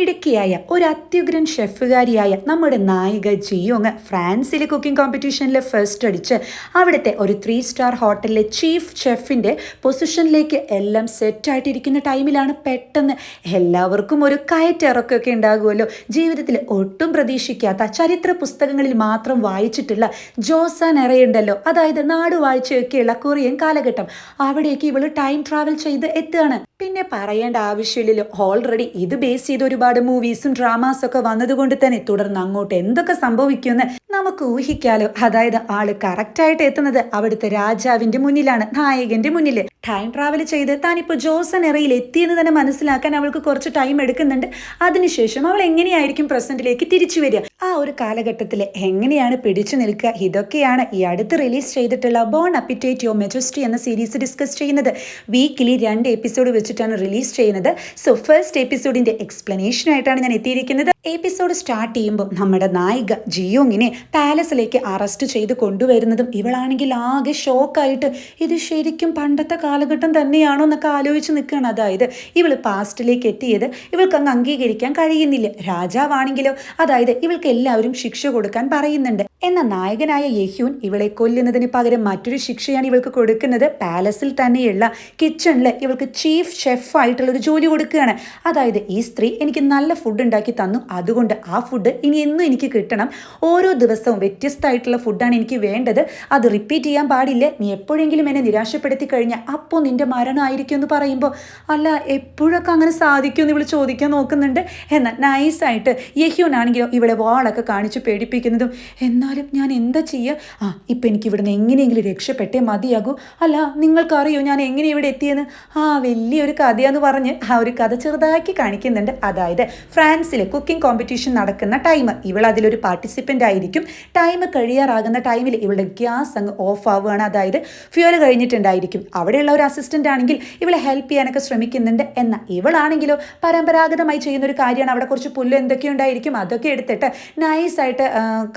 മിടുക്കിയായ ഒരു അത്യുഗ്രൻ ഷെഫുകാരിയായ നമ്മുടെ നായിക ജിയോങ് ഫ്രാൻസിലെ കുക്കിംഗ് കോമ്പറ്റീഷനിൽ ഫസ്റ്റ് അടിച്ച് അവിടുത്തെ ഒരു ത്രീ സ്റ്റാർ ഹോട്ടലിലെ ചീഫ് ഷെഫിന്റെ പൊസിഷനിലേക്ക് എല്ലാം സെറ്റായിട്ടിരിക്കുന്ന ടൈമിലാണ് പെട്ടെന്ന് എല്ലാവർക്കും ഒരു കയറ്റിറക്കൊക്കെ ഉണ്ടാകുമല്ലോ. ജീവിതത്തിൽ ഒട്ടും പ്രതീക്ഷിക്കാത്ത ചരിത്ര പുസ്തകങ്ങളിൽ മാത്രം വായിച്ചിട്ടുള്ള ജോസാൻ എറയുണ്ടല്ലോ അതായത് നാടുവാഴ്ചയൊക്കെയുള്ള കൊറിയൻ കാലഘട്ടം. അവിടേക്ക് ഇവൾ ടൈം ട്രാവൽ ചെയ്ത് എത്തുകയാണ്. പിന്നെ പറയേണ്ട ആവശ്യമില്ലല്ലോ. ഓൾറെഡി ഇത് ബേസ് ചെയ്ത് ഒരുപാട് മൂവീസും ഡ്രാമാസും ഒക്കെ വന്നതുകൊണ്ട് തന്നെ തുടർന്ന് അങ്ങോട്ട് എന്തൊക്കെ സംഭവിക്കുമെന്ന് നമുക്ക് ഊഹിക്കാലോ. അതായത് ആൾ കറക്റ്റായിട്ട് എത്തുന്നത് അവിടുത്തെ രാജാവിന്റെ മുന്നിലാണ് നായകന്റെ മുന്നിൽ ടൈം ട്രാവൽ ചെയ്ത് താനിപ്പോൾ ജോസൺ എറയിൽ എത്തിയെന്ന് തന്നെ മനസ്സിലാക്കാൻ അവൾക്ക് കുറച്ച് ടൈം എടുക്കുന്നുണ്ട്. അതിനുശേഷം അവൾ എങ്ങനെയായിരിക്കും പ്രസന്റിലേക്ക് തിരിച്ചു വരിക? ആ ഒരു കാലഘട്ടത്തിൽ എങ്ങനെയാണ് പിടിച്ചു നിൽക്കുക? ഇതൊക്കെയാണ് ഈ അടുത്ത് റിലീസ് ചെയ്തിട്ടുള്ള ബോൺ അപ്പിറ്റേറ്റ് യോ മെജസ്റ്റി എന്ന സീരീസ് ഡിസ്കസ് ചെയ്യുന്നത്. വീക്കിലി രണ്ട് എപ്പിസോഡ് വെച്ചിട്ടാണ് റിലീസ് ചെയ്യുന്നത്. സോ ഫസ്റ്റ് എപ്പിസോഡിന്റെ എക്സ്പ്ലനേഷൻ ആയിട്ടാണ് ഞാൻ എത്തിയിരിക്കുന്നത്. എപ്പിസോഡ് സ്റ്റാർട്ട് ചെയ്യുമ്പോൾ നമ്മുടെ നായിക ജിയോങ്ങിനെ പാലസിലേക്ക് അറസ്റ്റ് ചെയ്ത് കൊണ്ടുവരുന്നതും ഇവളാണെങ്കിൽ ആകെ ഷോക്കായിട്ട് ഇത് ശരിക്കും പണ്ടത്തെ കാലഘട്ടം തന്നെയാണോ എന്നൊക്കെ ആലോചിച്ച് നിൽക്കുകയാണ്. അതായത് ഇവൾ പാസ്റ്റിലേക്ക് എത്തിയത് ഇവൾക്ക് അങ്ങ് അംഗീകരിക്കാൻ കഴിയുന്നില്ല. രാജാവാണെങ്കിലോ അതായത് ഇവൾക്ക് എല്ലാവരും ശിക്ഷ കൊടുക്കാൻ പറയുന്നുണ്ട്. എന്ന നായകനായ യഹ്യൂൻ ഇവളെ കൊല്ലുന്നതിന് പകരം മറ്റൊരു ശിക്ഷയാണ് ഇവൾക്ക് കൊടുക്കുന്നത്. പാലസിൽ തന്നെയുള്ള കിച്ചണിൽ ഇവൾക്ക് ചീഫ് ഷെഫ് ആയിട്ടുള്ള ഒരു ജോലി കൊടുക്കുകയാണ്. അതായത് ഈ സ്ത്രീ എനിക്ക് നല്ല ഫുഡ് ഉണ്ടാക്കി തന്നു. അതുകൊണ്ട് ആ ഫുഡ് ഇനി എന്നും എനിക്ക് കിട്ടണം. ഓരോ ദിവസവും വ്യത്യസ്തമായിട്ടുള്ള ഫുഡാണ് എനിക്ക് വേണ്ടത്. അത് റിപ്പീറ്റ് ചെയ്യാൻ പാടില്ല. നീ എപ്പോഴെങ്കിലും എന്നെ നിരാശപ്പെടുത്തി കഴിഞ്ഞാൽ അപ്പോൾ നിന്റെ മരണമായിരിക്കും എന്ന് പറയുമ്പോൾ അല്ല എപ്പോഴൊക്കെ അങ്ങനെ സാധിക്കുമെന്ന് ഇവൾ ചോദിക്കാൻ നോക്കുന്നുണ്ട്? എന്നാൽ നൈസായിട്ട് യഹ്യോനാണെങ്കിലും ഇവിടെ വാളൊക്കെ കാണിച്ച് പേടിപ്പിക്കുന്നതും എന്നാലും ഞാൻ എന്താ ചെയ്യുക ആ ഇപ്പം എനിക്ക് ഇവിടുന്ന് എങ്ങനെയെങ്കിലും രക്ഷപ്പെട്ടേ മതിയാകൂ. അല്ല നിങ്ങൾക്കറിയോ ഞാൻ എങ്ങനെ ഇവിടെ എത്തിയെന്ന്? ആ വലിയൊരു കഥയാന്ന് പറഞ്ഞ് ആ ഒരു കഥ ചെറുതാക്കി കാണിക്കുന്നുണ്ട്. അതായത് ഫ്രാൻസിലെ കുക്കിംഗ് കോമ്പറ്റീഷൻ നടക്കുന്ന ടൈം. ഇവൾ അതിലൊരു പാർട്ടിസിപ്പന്റ് ആയിരിക്കും. ടൈം കഴിയാറാകുന്ന ടൈമിൽ ഇവളുടെ ഗ്യാസ് അങ്ങ് ഓഫ് ആവുകയാണ്. അതായത് ഫ്യൂൽ കഴിഞ്ഞിട്ടുണ്ടായിരിക്കും. അവിടെയുള്ള ഒരു അസിസ്റ്റന്റ് ആണെങ്കിൽ ഇവളെ ഹെൽപ്പ് ചെയ്യാനൊക്കെ ശ്രമിക്കുന്നുണ്ട്. എന്നാൽ ഇവളാണെങ്കിലോ പരമ്പരാഗതമായി ചെയ്യുന്ന ഒരു കാര്യമാണ്. അവിടെ കുറച്ച് പുല്ല് എന്തൊക്കെ ഉണ്ടായിരിക്കും. അതൊക്കെ എടുത്തിട്ട് നൈസായിട്ട്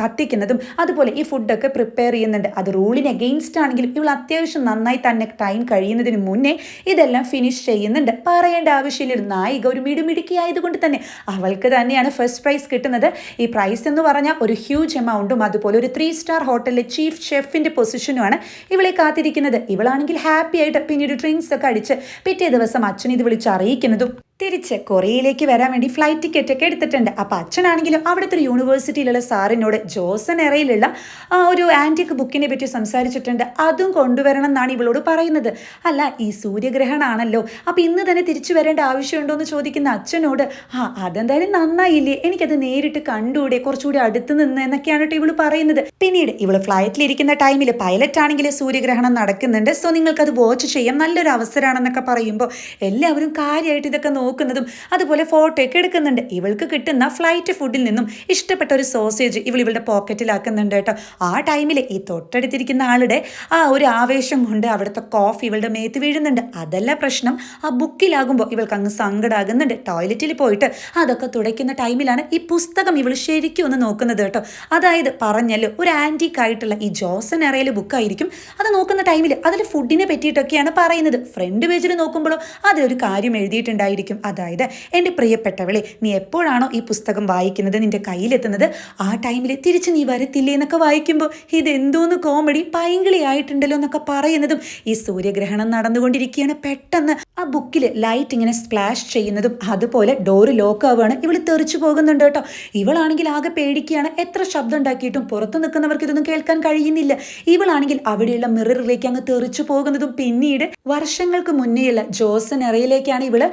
കത്തിക്കുന്നതും അതുപോലെ ഈ ഫുഡൊക്കെ പ്രിപ്പയർ ചെയ്യുന്നുണ്ട്. അത് റൂളിന് അഗെയിൻസ്റ്റ് ആണെങ്കിലും ഇവൾ അത്യാവശ്യം നന്നായി തന്നെ ടൈം കഴിയുന്നതിന് മുന്നേ ഇതെല്ലാം ഫിനിഷ് ചെയ്യുന്നുണ്ട്. പറയേണ്ട ആവശ്യമില്ല. ഒരു നായിക ഒരു മിടുമിടുക്കി ആയതുകൊണ്ട് തന്നെ. അവൾക്ക് തന്നെയാണ് ഫസ്റ്റ് പ്രൈസ് കിട്ടുന്നത്. ഈ പ്രൈസ് എന്ന് പറഞ്ഞാൽ ഒരു ഹ്യൂജ് എമൗണ്ടും അതുപോലെ ഒരു ത്രീ സ്റ്റാർ ഹോട്ടലിലെ ചീഫ് ഷെഫിന്റെ പൊസിഷനുമാണ് ഇവളെ കാത്തിരിക്കുന്നത്. ഇവളാണെങ്കിൽ ഹാപ്പി ആയിട്ട് പിന്നീട് ഡ്രിങ്ക്സ് ഒക്കെ അടിച്ച് പിറ്റേ ദിവസം അച്ഛൻ ഇത് വിളിച്ച് അറിയിക്കുന്നതും തിരിച്ച് കൊറിയയിലേക്ക് വരാൻ വേണ്ടി ഫ്ലൈറ്റ് ടിക്കറ്റ് ഒക്കെ എടുത്തിട്ടുണ്ട്. അപ്പോൾ അച്ഛനാണെങ്കിലും അവിടുത്തെ ഒരു യൂണിവേഴ്സിറ്റിയിലുള്ള സാറിനോട് ജോസൺ എറയിലുള്ള ഒരു ആന്റിക് ബുക്കിനെ പറ്റി സംസാരിച്ചിട്ടുണ്ട്. അതും കൊണ്ടുവരണം എന്നാണ് ഇവളോട് പറയുന്നത്. അല്ല ഈ സൂര്യഗ്രഹണമാണല്ലോ അപ്പോൾ ഇന്ന് തന്നെ തിരിച്ചു വരേണ്ട ആവശ്യമുണ്ടോ എന്ന് ചോദിക്കുന്ന അച്ഛനോട് ആ അതെന്തായാലും നന്നായില്ലേ? എനിക്കത് നേരിട്ട് കണ്ടുകൂടെ? കുറച്ചുകൂടി അടുത്ത് നിന്ന് എന്നൊക്കെയാണ് കേട്ടോ ഇവൾ പറയുന്നത്. പിന്നീട് ഇവൾ ഫ്ലൈറ്റിലിരിക്കുന്ന ടൈമിൽ പൈലറ്റ് ആണെങ്കിൽ സൂര്യഗ്രഹണം നടക്കുന്നുണ്ട്. സോ നിങ്ങൾക്കത് വാച്ച് ചെയ്യാം നല്ലൊരു അവസരമാണെന്നൊക്കെ പറയുമ്പോൾ എല്ലാവരും കാര്യമായിട്ട് ഇതൊക്കെ നോക്കുന്നതും അതുപോലെ ഫോട്ടോ ഒക്കെ എടുക്കുന്നുണ്ട്. ഇവൾക്ക് കിട്ടുന്ന ഫ്ലൈറ്റ് ഫുഡിൽ നിന്നും ഇഷ്ടപ്പെട്ട ഒരു സോസേജ് ഇവൾ ഇവളുടെ പോക്കറ്റിലാക്കുന്നുണ്ട് കേട്ടോ. ആ ടൈമിൽ ഈ തൊട്ടടുത്തിരിക്കുന്ന ആളുടെ ആ ഒരു ആവേശം കൊണ്ട് അവിടുത്തെ കോഫി ഇവളുടെ മേത്ത് വീഴുന്നുണ്ട്. അതല്ല പ്രശ്നം. ആ ബുക്കിലാകുമ്പോൾ ഇവൾക്ക് അങ്ങ് സങ്കടമാകുന്നുണ്ട് ടോയ്ലറ്റിൽ പോയിട്ട് അതൊക്കെ തുടയ്ക്കുന്ന ടൈമിലാണ് ഈ പുസ്തകം ഇവൾ ശരിക്കും ഒന്ന് നോക്കുന്നത് കേട്ടോ. അതായത് പറഞ്ഞല്ലോ ഒരു ആന്റീക്ക് ആയിട്ടുള്ള ഈ ജോസൻ എറയിൽ ബുക്കായിരിക്കും അത് നോക്കുന്ന ടൈമിൽ അതിൽ ഫുഡിനെ പറ്റിയിട്ടൊക്കെയാണ് പറയുന്നത്. ഫ്രണ്ട് പേജിൽ നോക്കുമ്പോഴോ അതിലൊരു കാര്യം എഴുതിയിട്ടുണ്ടായിരിക്കും. അതായത് എന്റെ പ്രിയപ്പെട്ടവളെ നീ എപ്പോഴാണോ ഈ പുസ്തകം വായിക്കുന്നത് നിന്റെ കയ്യിലെത്തുന്നത്? ആ ടൈമിൽ തിരിച്ച് നീ വരത്തില്ലേ എന്നൊക്കെ വായിക്കുമ്പോൾ ഇതെന്തോന്ന് കോമഡി പൈങ്കിളി ആയിട്ടുണ്ടല്ലോ എന്നൊക്കെ പറയുന്നതും ഈ സൂര്യഗ്രഹണം നടന്നുകൊണ്ടിരിക്കുകയാണ് പെട്ടെന്ന്. ആ ബുക്കിൽ ലൈറ്റ് ഇങ്ങനെ സ്പ്ലാഷ് ചെയ്യുന്നതും അതുപോലെ ഡോറ് ലോക്ക് ആവുകയാണ്. ഇവൾ തെറിച്ചു പോകുന്നുണ്ട് കേട്ടോ. ഇവളാണെങ്കിൽ ആകെ പേടിക്കുകയാണ്. എത്ര ശബ്ദം ഉണ്ടാക്കിയിട്ടും പുറത്ത് നിൽക്കുന്നവർക്ക് ഇതൊന്നും കേൾക്കാൻ കഴിയുന്നില്ല. ഇവളാണെങ്കിൽ അവിടെയുള്ള മിററിലേക്ക് അങ്ങ് തെറിച്ചു പോകുന്നതും പിന്നീട് വർഷങ്ങൾക്ക് മുന്നേയുള്ള ജോസൻ എറയിലേക്കാണ് ഇവൾ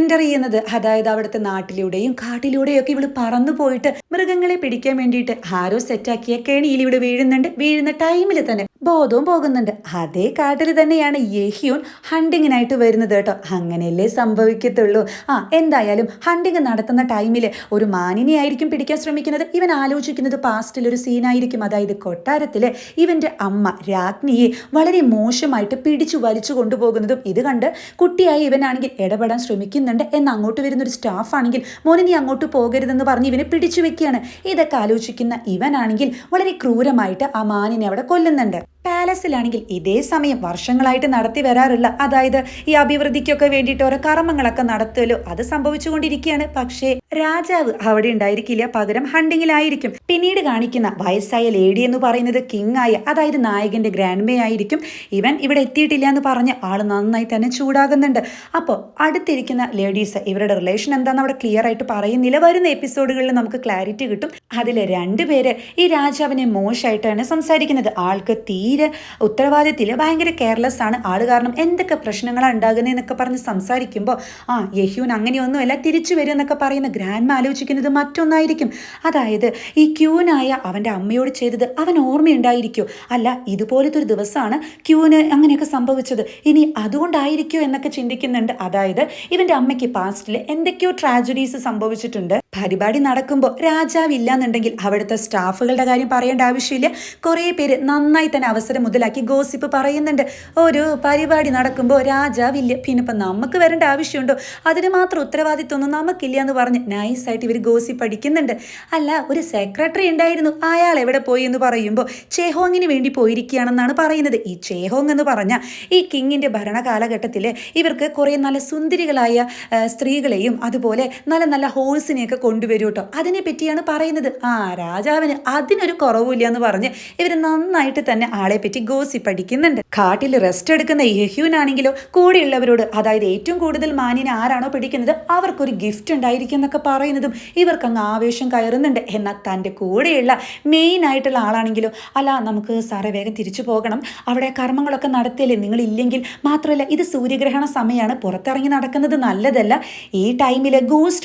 എന്റർ ചെയ്യുന്നത്. അതായത് അവിടുത്തെ നാട്ടിലൂടെയും കാട്ടിലൂടെയും ഒക്കെ ഇവൾ പറന്നു പോയിട്ട് മൃഗങ്ങളെ പിടിക്കാൻ വേണ്ടിയിട്ട് ആരോ സെറ്റാക്കിയ കെണിയിൽ ഇവിടെ വീഴുന്നുണ്ട്. വീഴുന്ന ടൈമിൽ തന്നെ ബോധവും പോകുന്നുണ്ട്. അതേ കാട്ടിൽ തന്നെയാണ് യഹ്യൂൻ ഹണ്ടിങ്ങിനായിട്ട് വരുന്നത് കേട്ടോ. അങ്ങനെയല്ലേ സംഭവിക്കത്തുള്ളൂ. ആ എന്തായാലും ഹണ്ടിങ് നടത്തുന്ന ടൈമിൽ ഒരു മാനിനെ ആയിരിക്കും പിടിക്കാൻ ശ്രമിക്കുന്നത്. ഇവൻ ആലോചിക്കുന്നത് പാസ്റ്റിൽ ഒരു സീനായിരിക്കും അതായത് കൊട്ടാരത്തിൽ ഇവന്റെ അമ്മ രാജ്ഞിയെ വളരെ മോശമായിട്ട് പിടിച്ചു വലിച്ചു കൊണ്ടുപോകുന്നതും ഇത് കണ്ട് കുട്ടിയായി ഇവനാണെങ്കിൽ ഇടപെടാൻ ശ്രമിക്കുന്നുണ്ട് എന്ന് അങ്ങോട്ട് വരുന്ന ഒരു സ്റ്റാഫ് ആണെങ്കിൽ മോനെ നീ അങ്ങോട്ട് പോകരുതെന്ന് പറഞ്ഞ് ഇവനെ പിടിച്ചു വെക്കുകയാണ്. ഇതൊക്കെ ആലോചിക്കുന്ന ഇവനാണെങ്കിൽ വളരെ ക്രൂരമായിട്ട് ആ മാനിനെ അവിടെ കൊല്ലുന്നുണ്ട്. പാലസിലാണെങ്കിൽ ഇതേ സമയം വർഷങ്ങളായിട്ട് നടത്തി വരാറുള്ള അതായത് ഈ അഭിവൃദ്ധിക്കൊക്കെ വേണ്ടിയിട്ട് ഓരോ കർമ്മങ്ങളൊക്കെ നടത്തുമല്ലോ അത് സംഭവിച്ചുകൊണ്ടിരിക്കുകയാണ്. പക്ഷേ രാജാവ് അവിടെ ഉണ്ടായിരിക്കില്ല. പകരം ഹണ്ടിങ്ങിലായിരിക്കും. പിന്നീട് കാണിക്കുന്ന വയസ്സായ ലേഡി എന്ന് പറയുന്നത് കിങ് ആയ അതായത് നായകന്റെ ഗ്രാൻഡ്മേ ആയിരിക്കും. ഇവൻ ഇവിടെ എത്തിയിട്ടില്ല എന്ന് പറഞ്ഞ് ആൾ നന്നായി തന്നെ ചൂടാകുന്നുണ്ട്. അപ്പോൾ അടുത്തിരിക്കുന്ന ലേഡീസ് ഇവരുടെ റിലേഷൻ എന്താണെന്ന് അവിടെ ക്ലിയർ ആയിട്ട് പറയുന്നില്ല. വരുന്ന എപ്പിസോഡുകളിൽ നമുക്ക് ക്ലാരിറ്റി കിട്ടും. അതിൽ രണ്ടുപേര് ഈ രാജാവിനെ മോശമായിട്ടാണ് സംസാരിക്കുന്നത്. ആൾക്ക് തീരെ ഉത്തരവാദിത്തത്തിൽ ഭയങ്കര കെയർലെസ് ആണ്. ആൾ കാരണം എന്തൊക്കെ പ്രശ്നങ്ങളാണ് ഉണ്ടാകുന്നതെന്നൊക്കെ പറഞ്ഞ് സംസാരിക്കുമ്പോൾ ആ യഹ്യൂൻ അങ്ങനെയൊന്നുമല്ല തിരിച്ചു വരും എന്നൊക്കെ പറയുന്ന ഗ്രാൻഡ് ആലോചിക്കുന്നത് മറ്റൊന്നായിരിക്കും. അതായത് ഈ ക്യൂനായ അവന്റെ അമ്മയോട് ചെയ്തത് അവൻ ഓർമ്മയുണ്ടായിരിക്കോ? അല്ല ഇതുപോലത്തെ ഒരു ദിവസമാണ് ക്യൂന് അങ്ങനെയൊക്കെ സംഭവിച്ചത്. ഇനി അതുകൊണ്ടായിരിക്കോ എന്നൊക്കെ ചിന്തിക്കുന്നുണ്ട്. അതായത് ഇവന്റെ അമ്മയ്ക്ക് പാസ്റ്റിൽ എന്തൊക്കെയോ ട്രാജഡീസ് സംഭവിച്ചിട്ടുണ്ട്. പരിപാടി നടക്കുമ്പോൾ രാജാവില്ലാന്നുണ്ടെങ്കിൽ അവിടുത്തെ സ്റ്റാഫുകളുടെ കാര്യം പറയേണ്ട ആവശ്യമില്ല. കുറേ പേര് നന്നായി തന്നെ അവസരം മുതലാക്കി ഗോസിപ്പ് പറയുന്നുണ്ട്. ഒരു പരിപാടി നടക്കുമ്പോൾ രാജാവില്ല. പിന്നെ ഇപ്പം നമുക്ക് വരേണ്ട ആവശ്യമുണ്ടോ? അതിന് മാത്രം ഉത്തരവാദിത്വമൊന്നും നമുക്കില്ല എന്ന് പറഞ്ഞ് നൈസായിട്ട് ഇവർ ഗോസിപ്പ് അടിക്കുന്നുണ്ട്. അല്ല ഒരു സെക്രട്ടറി ഉണ്ടായിരുന്നു. അയാൾ എവിടെ പോയി എന്ന് പറയുമ്പോൾ ചേഹോങ്ങിന് വേണ്ടി പോയിരിക്കുകയാണെന്നാണ് പറയുന്നത്. ഈ ചേഹോങ് എന്ന് പറഞ്ഞാൽ ഈ കിങ്ങിന്റെ ഭരണകാലഘട്ടത്തിൽ ഇവർക്ക് കുറേ നല്ല സുന്ദരികളായ സ്ത്രീകളെയും അതുപോലെ നല്ല നല്ല ഹോഴ്സിനെയൊക്കെ കൊണ്ടുവരും കേട്ടോ അതിനെ പറ്റിയാണ് പറയുന്നത്. ആ രാജാവിന് അതിനൊരു കുറവില്ല എന്ന് പറഞ്ഞ് ഇവർ നന്നായിട്ട് തന്നെ ആളെ പറ്റി ഗോസി പഠിക്കുന്നുണ്ട് കാട്ടിൽ റെസ്റ്റ് എടുക്കുന്ന യഹ്യൂനാണെങ്കിലോ കൂടെയുള്ളവരോട് അതായത് ഏറ്റവും കൂടുതൽ മാനിനെ ആരാണോ പിടിക്കുന്നത് അവർക്കൊരു ഗിഫ്റ്റ് ഉണ്ടായിരിക്കും എന്നൊക്കെ പറയുന്നതും ഇവർക്ക് അങ്ങ് ആവേശം കയറുന്നുണ്ട്. എന്നാൽ തന്റെ കൂടെയുള്ള മെയിൻ ആയിട്ടുള്ള ആളാണെങ്കിലോ അല്ല നമുക്ക് സാറേ വേഗം തിരിച്ചു പോകണം. അവിടെ കർമ്മങ്ങളൊക്കെ നടത്തിയല്ലേ നിങ്ങളില്ലെങ്കിൽ? മാത്രമല്ല ഇത് സൂര്യഗ്രഹണ സമയമാണ്. പുറത്തിറങ്ങി നടക്കുന്നത് നല്ലതല്ല. ഈ ടൈമിൽ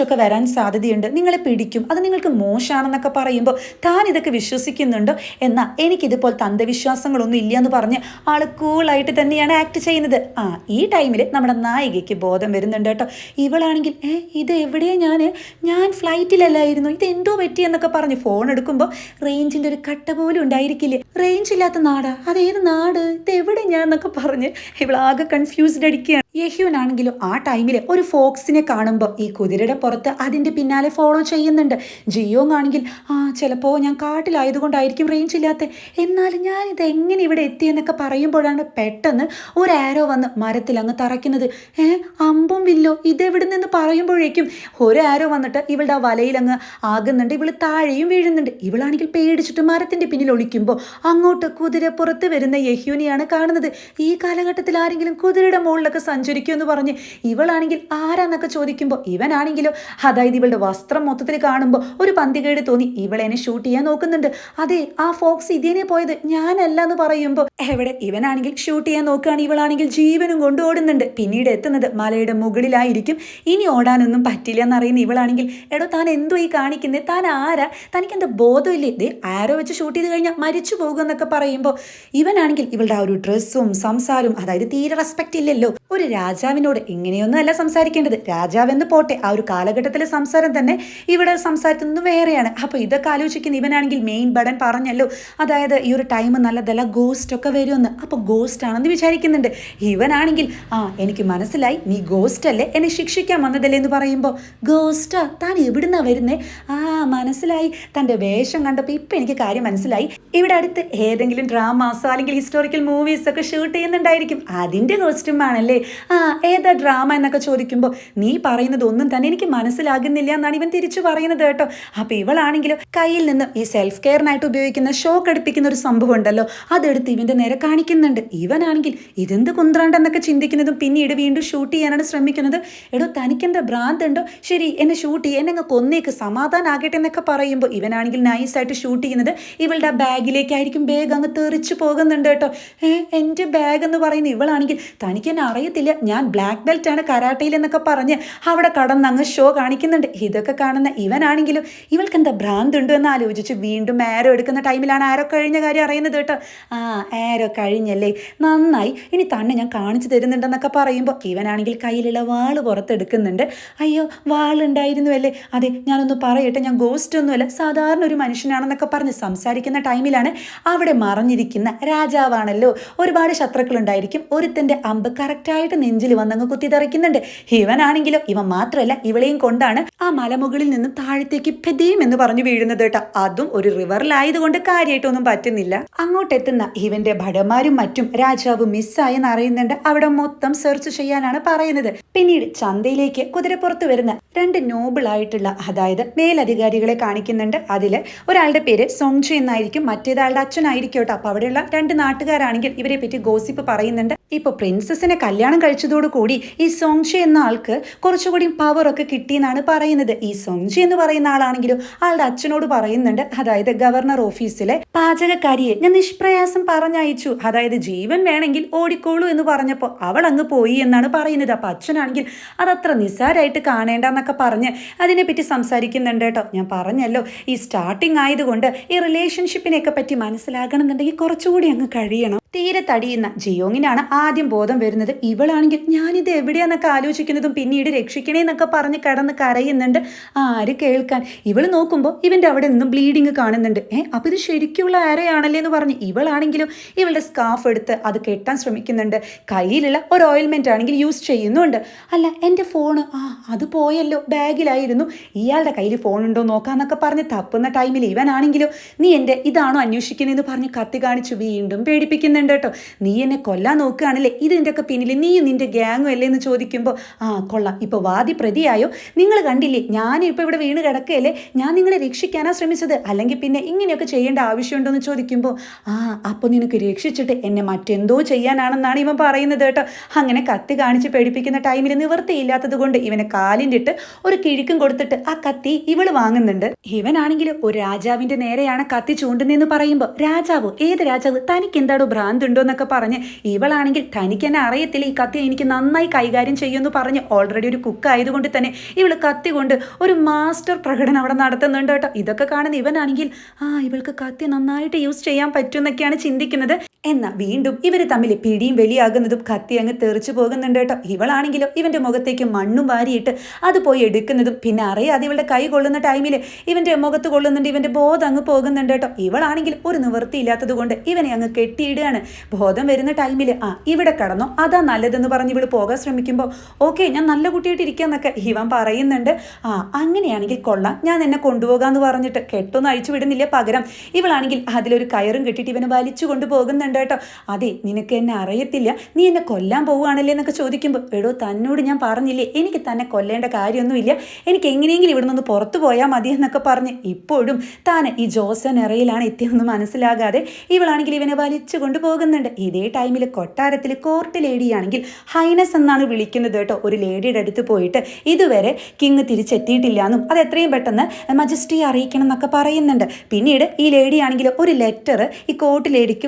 ഒക്കെ വരാൻ സാധ്യതയുണ്ട്. നിങ്ങളെ പിടിക്കും. അത് നിങ്ങൾക്ക് മോശമാണെന്നൊക്കെ പറയുമ്പോൾ താൻ ഇതൊക്കെ വിശ്വസിക്കുന്നുണ്ടോ. എന്നാൽ എനിക്കിതുപോലത്തെ അന്ധവിശ്വാസങ്ങളൊന്നും ഇല്ല എന്ന് പറഞ്ഞ് ആൾ കൂളായിട്ട് തന്നെയാണ് ആക്ട് ചെയ്യുന്നത്. ആ ഈ ടൈമിൽ നമ്മുടെ നായികയ്ക്ക് ബോധം വരുന്നുണ്ട് കേട്ടോ. ഇവളാണെങ്കിൽ ഏ ഇത് എവിടെയാണ് ഞാൻ ഞാൻ ഫ്ലൈറ്റിലല്ലായിരുന്നു ഇത് എന്തോ പറ്റിയെന്നൊക്കെ പറഞ്ഞ് ഫോൺ എടുക്കുമ്പോൾ റേഞ്ചിന്റെ ഒരു കട്ട പോലും ഉണ്ടായിരിക്കില്ലേ? റേഞ്ച് ഇല്ലാത്ത നാടാ. അതേത് നാട്? ഇത് എവിടെ ഞാൻ എന്നൊക്കെ പറഞ്ഞ് ഇവളാകെ കൺഫ്യൂസ്ഡ് അടിക്കുകയാണ് യഹ്യൂനാണെങ്കിലും ആ ടൈമിൽ ഒരു ഫോക്സിനെ കാണുമ്പോൾ ഈ കുതിരയുടെ പുറത്ത് അതിന്റെ പിന്നാലെ ഫോളോ ചെയ്യുന്നുണ്ട്. ജിയോങ് ആണെങ്കിൽ ആ ചിലപ്പോൾ ഞാൻ കാട്ടിലായതുകൊണ്ടായിരിക്കും റേഞ്ച് ഇല്ലാത്ത. എന്നാലും ഞാൻ ഇത് എങ്ങനെ ഇവിടെ എത്തിയെന്നൊക്കെ പറയുമ്പോഴാണ് പെട്ടെന്ന് ഒരു ആരോ വന്ന് മരത്തിൽ അങ്ങ് തറയ്ക്കുന്നത്. ഏ അമ്പും വില്ലോ ഇതെവിടെ നിന്ന് പറയുമ്പോഴേക്കും ഒരു ആരോ വന്നിട്ട് ഇവളുടെ ആ വലയിൽ അങ്ങ് ആകുന്നുണ്ട്. ഇവൾ താഴെയും വീഴുന്നുണ്ട്. ഇവളാണെങ്കിൽ പേടിച്ചിട്ട് മരത്തിന്റെ പിന്നിൽ ഒളിക്കുമ്പോൾ അങ്ങോട്ട് കുതിര പുറത്ത് വരുന്ന യഹ്യൂനെയാണ് കാണുന്നത്. ഈ കാലഘട്ടത്തിൽ ആരെങ്കിലും കുതിരയുടെ മുകളിലൊക്കെ സഞ്ചരിക്കുമെന്ന് പറഞ്ഞ് ഇവളാണെങ്കിൽ ആരാന്നൊക്കെ ചോദിക്കുമ്പോൾ ഇവനാണെങ്കിലോ അതായത് ഇവളുടെ വസ്ത്രം മൊത്തത്തിൽ കാണുമ്പോൾ ഒരു പന്തികേട് തോന്നി ഇവളെന്നെ ഷൂട്ട് ചെയ്യാൻ നോക്കുന്നുണ്ട്. അതെ ആ ഫോക്സ് ഇതിനെ പോയത് ഞാനല്ല എന്ന് പറയുമ്പോൾ എവിടെ ഇവനാണെങ്കിൽ ഷൂട്ട് ചെയ്യാൻ നോക്കുകയാണ് ഇവളാണെങ്കിൽ ജീവനും കൊണ്ട് ഓടുന്നുണ്ട്. പിന്നീട് എത്തുന്നത് മലയുടെ മുകളിലായിരിക്കും. ഇനി ഓടാനൊന്നും പറ്റില്ല എന്നറിയുന്ന ഇവളാണെങ്കിൽ എടോ താൻ എന്തോ ഈ കാണിക്കുന്നത് താൻ ആരാ? തനിക്ക് എന്താ ബോധമില്ലേ? ഇതേ ആരോ വെച്ച് ഷൂട്ട് ചെയ്ത് കഴിഞ്ഞാൽ മരിച്ചു പോകും എന്നൊക്കെ പറയുമ്പോൾ ഇവനാണെങ്കിൽ ഇവളുടെ ആ ഒരു ഡ്രസ്സും സംസാരവും അതായത് തീരെ റെസ്പെക്റ്റ് ഇല്ലല്ലോ. ഒരു രാജാവിനോട് ഇങ്ങനെയൊന്നും അല്ല സംസാരിക്കേണ്ടത്. രാജാവെന്ന് പോട്ടെ ആ ഒരു കാലഘട്ടത്തിലെ സംസാരം തന്നെ ഇവിടെ സംസാരിക്കുന്നത് വേറെയാണ്. അപ്പോൾ ഇതൊക്കെ ആലോചിക്കുന്ന ഇവനാണെങ്കിൽ മെയിൻ ബടൻ പറഞ്ഞല്ലോ അതായത് ഈ ഒരു ടൈം നല്ലതല്ല ഗോസ്റ്റ് ഒക്കെ വരുമെന്ന്. അപ്പോൾ ഗോസ്റ്റ് ആണെന്ന് വിചാരിക്കുന്നുണ്ട്. ഇവനാണെങ്കിൽ ആ എനിക്ക് മനസ്സിലായി നീ ഗോസ്റ്റ് അല്ലേ? എന്നെ ശിക്ഷിക്കാൻ വന്നതല്ലേ? എന്ന് പറയുമ്പോൾ ഗോസ്റ്റാ താൻ എവിടുന്നാ വരുന്നേ? ആ മനസ്സിലായി. തന്റെ വേഷം കണ്ടപ്പോൾ ഇപ്പം എനിക്ക് കാര്യം മനസ്സിലായി. ഇവിടെ അടുത്ത് ഏതെങ്കിലും ഡ്രാമാസോ അല്ലെങ്കിൽ ഹിസ്റ്റോറിക്കൽ മൂവീസ് ഒക്കെ ഷൂട്ട് ചെയ്യുന്നുണ്ടായിരിക്കും. അതിന്റെ കോസ്റ്റ്യൂം ആണല്ലേ? ആ ഏതാ ഡ്രാമ എന്നൊക്കെ ചോദിക്കുമ്പോൾ നീ പറയുന്നത് ഒന്നും തന്നെ എനിക്ക് മനസ്സിലാകുന്നില്ല എന്നാണ് ഇവൻ തിരിച്ചു പറയുന്നത് കേട്ടോ. അപ്പോൾ ഇവളാണെങ്കിലും കയ്യിൽ നിന്ന് ഈ സെൽഫ് കെയറിനായിട്ട് ഉപയോഗിക്കുന്ന ഷോക്ക് അടുപ്പിക്കുന്ന ഒരു സംഭവം ഉണ്ടല്ലോ അതെടുത്ത് ഇവന്റെ നേരെ കാണിക്കുന്നുണ്ട്. ഇവനാണെങ്കിൽ ഇതെന്ത് കുന്ത്രാണ്ടെന്നൊക്കെ ചിന്തിക്കുന്നതും പിന്നീട് വീണ്ടും ഷൂട്ട് ചെയ്യാനാണ് ശ്രമിക്കുന്നത്. എടോ തനിക്കെന്താ ഭ്രാന്ത് ഉണ്ടോ ശരി എന്നെ ഷൂട്ട് ചെയ്യ എന്നെ കൊന്നേക്ക് സമാധാനാകട്ടെ എന്നൊക്കെ പറയുമ്പോൾ ഇവനാണെങ്കിൽ നൈസായിട്ട് ഷൂട്ട് ചെയ്യുന്നത് ഇവളുടെ ബാഗിലേക്കായിരിക്കും ബാഗ് അങ്ങ് തെറിച്ച് പോകുന്നുണ്ട് കേട്ടോ. ഏഹ് എന്റെ ബാഗ് എന്ന് പറയുന്ന ഇവളാണെങ്കിൽ തനിക്ക് എന്നെ അറിയത്തില്ല ഞാൻ ബ്ലാക്ക് ബെൽറ്റ് ആണ് കരാട്ടയിൽ എന്നൊക്കെ പറഞ്ഞ് അവിടെ കടന്ന് അങ്ങ് ഷോ കാണിക്കുന്നുണ്ട്. ഇതൊക്കെ കാണുന്ന ഇവനാണെങ്കിലും ഇവൾക്ക് എന്താ ഭ്രാന്ത് ഉണ്ടോ എന്ന് ആലോചിച്ച് വീണ്ടും ആരോ എടുക്കുന്ന ടൈമിലാണ് ആരോ കഴിഞ്ഞ കാര്യം അറിയുന്നത് കേട്ടോ. ആ ആരോ കഴിഞ്ഞല്ലേ? നന്നായി. ഇനി തന്നെ ഞാൻ കാണിച്ചു തരുന്നുണ്ടെന്നൊക്കെ പറയുമ്പോൾ ഇവനാണെങ്കിൽ കയ്യിലുള്ള വാൾ പുറത്തെടുക്കുന്നുണ്ട്. അയ്യോ വാളുണ്ടായിരുന്നു അല്ലേ അതെ ഞാനൊന്ന് പറയട്ടെ. ഞാൻ ഗോസ്റ്റ് ഒന്നുമല്ല സാധാരണ ഒരു മനുഷ്യനാണെന്നൊക്കെ പറഞ്ഞ് സംസാരിക്കുന്ന ടൈമിലാണ് അവിടെ മറഞ്ഞിരിക്കുന്ന രാജാവാണല്ലോ. ഒരുപാട് ശത്രുക്കളുണ്ടായിരിക്കും ഒരുത്തന്റെ അമ്പ് കറക്റ്റായിട്ട് ചെറുതായിട്ട് നെഞ്ചിൽ വന്നങ്ങ് കുത്തിത്തറിക്കുന്നുണ്ട് ഇവനാണെങ്കിലും ഇവൻ മാത്രമല്ല ഇവളെയും കൊണ്ടാണ് ആ മലമുകളിൽ നിന്നും താഴത്തേക്ക് പെതീം എന്ന് പറഞ്ഞു വീഴുന്നത് കേട്ടോ. അതും ഒരു റിവറിലായതുകൊണ്ട് കാര്യമായിട്ടൊന്നും പറ്റുന്നില്ല. അങ്ങോട്ടെത്തുന്ന ഇവന്റെ ഭടന്മാരും മറ്റും രാജാവ് മിസ്സായെന്ന് അറിയുന്നുണ്ട്. അവിടെ മൊത്തം സെർച്ച് ചെയ്യാനാണ് പറയുന്നത്. പിന്നീട് ചന്തയിലേക്ക് കുതിരപ്പുറത്ത് വരുന്ന രണ്ട് നോബിൾ ആയിട്ടുള്ള അതായത് മേലധികാരികളെ കാണിക്കുന്നുണ്ട്. അതിൽ ഒരാളുടെ പേര് സോങ്ചു എന്നായിരിക്കും മറ്റേതാളുടെ അച്ഛനായിരിക്കും കേട്ടോ. അപ്പൊ അവിടെയുള്ള രണ്ട് നാട്ടുകാരാണെങ്കിൽ ഇവരെ പറ്റി ഗോസിപ്പ് പറയുന്നുണ്ട്. ഇപ്പൊ പ്രിൻസസിനെ കല്യാണം കഴിച്ചതോടു കൂടി ഈ സോങ്ഷി എന്ന ആൾക്ക് കുറച്ചുകൂടി പവർ ഒക്കെ കിട്ടിയെന്നാണ് പറയുന്നത്. ഈ സോങ്ഷി എന്ന് പറയുന്ന ആളാണെങ്കിലും ആളുടെ അച്ഛനോട് പറയുന്നുണ്ട്. അതായത് ഗവർണർ ഓഫീസിലെ പാചകക്കാരിയെ ഞാൻ നിഷ്പ്രയാസം പറഞ്ഞയച്ചു. അതായത് ജീവൻ വേണമെങ്കിൽ ഓടിക്കോളൂ എന്ന് പറഞ്ഞപ്പോൾ അവൾ അങ്ങ് പോയി എന്നാണ് പറയുന്നത്. അപ്പൊ അച്ഛനാണെങ്കിൽ അതത്ര നിസ്സാരമായിട്ട് കാണേണ്ടെന്നൊക്കെ പറഞ്ഞ് അതിനെപ്പറ്റി സംസാരിക്കുന്നുണ്ട് കേട്ടോ. ഞാൻ പറഞ്ഞല്ലോ ഈ സ്റ്റാർട്ടിങ് ആയതുകൊണ്ട് ഈ റിലേഷൻഷിപ്പിനെയൊക്കെ പറ്റി മനസ്സിലാകണമെന്നുണ്ടെങ്കിൽ കുറച്ചുകൂടി അങ്ങ് കഴിയണം. തീരെ തടിയുന്ന ജിയോങ്ങിനാണ് ആദ്യം ബോധം വരുന്നത്. ഇവളാണെങ്കിൽ ഞാനിത് എവിടെയാന്നൊക്കെ ആലോചിക്കുന്നതും പിന്നീട് രക്ഷിക്കണേ എന്നൊക്കെ പറഞ്ഞ് കിടന്ന് കരയുന്നുണ്ട്. ആര് കേൾക്കാൻ? ഇവൾ നോക്കുമ്പോൾ ഇവന്റെ അവിടെ നിന്നും ബ്ലീഡിങ് കാണുന്നുണ്ട്. ഏ അപ്പോൾ ഇത് ശരിക്കുള്ള ആരെയാണല്ലേ എന്ന് പറഞ്ഞ് ഇവളാണെങ്കിലും ഇവളുടെ സ്കാഫ് എടുത്ത് അത് കെട്ടാൻ ശ്രമിക്കുന്നുണ്ട്. കയ്യിലുള്ള ഒരു ഓയിൽമെന്റ് ആണെങ്കിൽ യൂസ് ചെയ്യുന്നുണ്ട്. അല്ല എന്റെ ഫോണ് ആ അത് പോയല്ലോ ബാഗിലായിരുന്നു. ഇയാളുടെ കയ്യിൽ ഫോൺ ഉണ്ടോ നോക്കാമെന്നൊക്കെ പറഞ്ഞ് തപ്പുന്ന ടൈമിൽ ഇവനാണെങ്കിലും നീ എന്റെ ഇതാണോ അന്വേഷിക്കുന്നതെന്ന് പറഞ്ഞ് കത്തി കാണിച്ചു വീണ്ടും പേടിപ്പിക്കുന്നുണ്ട്. കേട്ടോ നീ എന്നെ കൊല്ലാൻ നോക്കുകയാണല്ലേ? ഇതിന്റെ ഒക്കെ പിന്നിൽ നീയും നിന്റെ ഗ്യാങ്ങും അല്ലേ എന്ന് ചോദിക്കുമ്പോൾ ആ കൊള്ളാം. ഇപ്പോൾ വാദി പ്രതിയായോ? നിങ്ങൾ കണ്ടില്ലേ? ഞാനും ഇപ്പോൾ ഇവിടെ വീണ് കിടക്കുകയല്ലേ ഞാൻ നിങ്ങളെ രക്ഷിക്കാനാ ശ്രമിച്ചത്. അല്ലെങ്കിൽ പിന്നെ ഇങ്ങനെയൊക്കെ ചെയ്യേണ്ട ആവശ്യമുണ്ടോ എന്ന് ചോദിക്കുമ്പോൾ ആ അപ്പോൾ നിനക്ക് രക്ഷിച്ചിട്ട് എന്നെ മറ്റെന്തോ ചെയ്യാനാണെന്നാണ് ഇവൻ പറയുന്നത് കേട്ടോ. അങ്ങനെ കത്തി കാണിച്ച് പേടിപ്പിക്കുന്ന ടൈമിൽ നിവൃത്തിയില്ലാത്തത് കൊണ്ട് ഇവനെ കാലിന്റെട്ട് ഒരു കിഴിക്കും കൊടുത്തിട്ട് ആ കത്തി ഇവൾ വാങ്ങുന്നുണ്ട്. ഇവനാണെങ്കിൽ ഒരു രാജാവിന്റെ നേരെയാണ് കത്തി ചൂണ്ടുന്നതെന്ന് പറയുമ്പോൾ രാജാവ്? ഏത് രാജാവ്? തനിക്ക് എന്താടോ ഭ്രാന്തുണ്ടോ എന്നൊക്കെ പറഞ്ഞ് ഇവളാണെങ്കിൽ തനിക്ക് തന്നെ അറിയത്തില്ല. ഈ കത്തി എനിക്ക് നന്നായി കൈകാര്യം ചെയ്യുമെന്ന് പറഞ്ഞ് ഓൾറെഡി ഒരു കുക്ക് ആയതുകൊണ്ട് തന്നെ ഇവൾ കത്തി കൊണ്ട് ഒരു മാസ്റ്റർ പ്രകടനം അവിടെ നടത്തുന്നുണ്ട് കേട്ടോ. ഇതൊക്കെ കാണുന്ന ഇവനാണെങ്കിൽ ആ ഇവൾക്ക് കത്തി നന്നായിട്ട് യൂസ് ചെയ്യാൻ പറ്റും എന്നൊക്കെയാണ് ചിന്തിക്കുന്നത്. എന്നാൽ വീണ്ടും ഇവർ തമ്മിൽ പിടിയും വലിയാകുന്നതും കത്തി അങ്ങ് തെറിച്ചു പോകുന്നുണ്ട് കേട്ടോ. ഇവളാണെങ്കിലോ ഇവന്റെ മുഖത്തേക്ക് മണ്ണും വാരിയിട്ട് അത് പോയി എടുക്കുന്നതും പിന്നെ അറിയാതെ ഇവളുടെ കൈ കൊള്ളുന്ന ടൈമിൽ ഇവന്റെ മുഖത്ത് കൊള്ളുന്നുണ്ട് ഇവന്റെ ബോധം അങ്ങ് പോകുന്നുണ്ട് കേട്ടോ. ഇവളാണെങ്കിൽ ഒരു നിവൃത്തിയില്ലാത്തത് കൊണ്ട് ഇവനെ അങ്ങ് കെട്ടിയിടുകയാണ്. ബോധം വരുന്ന ടൈമിൽ ആ ഇവിടെ കടന്നോ അതാ നല്ലതെന്ന് പറഞ്ഞ് ഇവൾ പോകാൻ ശ്രമിക്കുമ്പോൾ ഓക്കെ ഞാൻ നല്ല കുട്ടിയായിട്ട് ഇരിക്കാന്നൊക്കെ ഇവൻ പറയുന്നുണ്ട്. ആ അങ്ങനെയാണെങ്കിൽ കൊള്ളാം. ഞാൻ എന്നെ കൊണ്ടുപോകാന്ന് പറഞ്ഞിട്ട് കെട്ടൊന്നും അഴിച്ചു വിടുന്നില്ല പകരം. ഇവളാണെങ്കിൽ അതിലൊരു കയറും കെട്ടിയിട്ട് ഇവനെ വലിച്ചു കൊണ്ടുപോകുന്നുണ്ട് കേട്ടോ. അതെ നിനക്ക് എന്നെ അറിയത്തില്ല. നീ എന്നെ കൊല്ലാൻ പോവുകയാണല്ലേ എന്നൊക്കെ ചോദിക്കുമ്പോൾ എടോ തന്നോട് ഞാൻ പറഞ്ഞില്ലേ? എനിക്ക് തന്നെ കൊല്ലേണ്ട കാര്യമൊന്നുമില്ല. എനിക്ക് എങ്ങനെയെങ്കിലും ഇവിടെ നിന്ന് പുറത്തു പോയാൽ മതി എന്നൊക്കെ പറഞ്ഞ് ഇപ്പോഴും താൻ ഈ ജോസൻ ഇറയിലാണ് എത്തിയെന്ന് മനസ്സിലാകാതെ ഇവളാണെങ്കിൽ ഇവനെ വലിച്ചു കൊണ്ട് പോകുന്നുണ്ട് ഇതേ ടൈമിൽ കൊട്ടാരത്തിൽ കോർട്ട് ലേഡിയാണെങ്കിൽ ഹൈനസ് എന്നാണ് വിളിക്കുന്നത് കേട്ടോ. ഒരു ലേഡിയുടെ അടുത്ത് പോയിട്ട് ഇതുവരെ കിങ് തിരിച്ചെത്തിയിട്ടില്ല എന്നും അത് എത്രയും പെട്ടെന്ന് മജസ്റ്റിയെ അറിയിക്കണം എന്നൊക്കെ പറയുന്നുണ്ട്. പിന്നീട് ഈ ലേഡിയാണെങ്കിൽ ഒരു ലെറ്റർ ഈ കോർട്ട് ലേഡിക്ക്